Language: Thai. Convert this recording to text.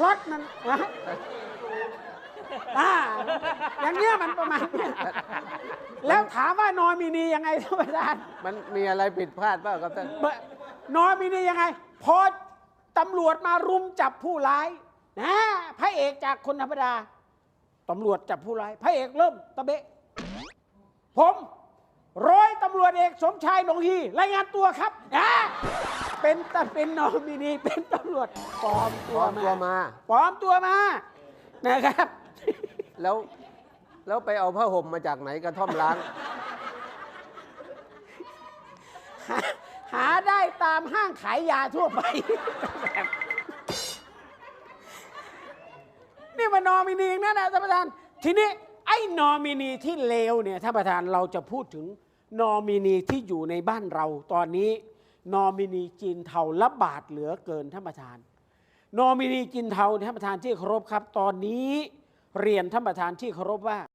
พล็อตมันนะอ่าอย่างเงี้ยมันประมาณเนี้ยแล้วถามว่านอมินียังไงท่านประธานมันมีอะไรผิดพลาดเปล่าครับท่านเบอะนอมินียังไง พอตำรวจมารุมจับผู้ร้ายนะพระเอกจากคนธรรมดาตำรวจจับผู้ร้าย พระเอกเริ่มตะเบะ ผมร้อยตำรวจเอกสมชายหนองฮีรายงานตัวครับนะ เป็นตะเป็นนอมินีเป็นตำรวจปลอมพตัวร้อมมาตัวมา ปลอมตัวมา นะครับ แล้วแล้วไปเอาผ้าห่มมาจากไหนกระท่อมล้าง หาหาได้ตามห้างขายยาทั่วไป นี่มันนอมินีทั้งนั่นนะท่านประธาน ทีนี้ไอ้นอมินีที่เลวเนี่ยท่านประธานเราจะพูดถึงนอมินีที่อยู่ในบ้านเราตอนนี้ นอมินีจีนเทาระบาดเหลือเกินท่านประธาน นอมินีจีนเทาท่านประธานที่เคารพครับ ตอนนี้เรียนท่านประธานที่เคารพว่า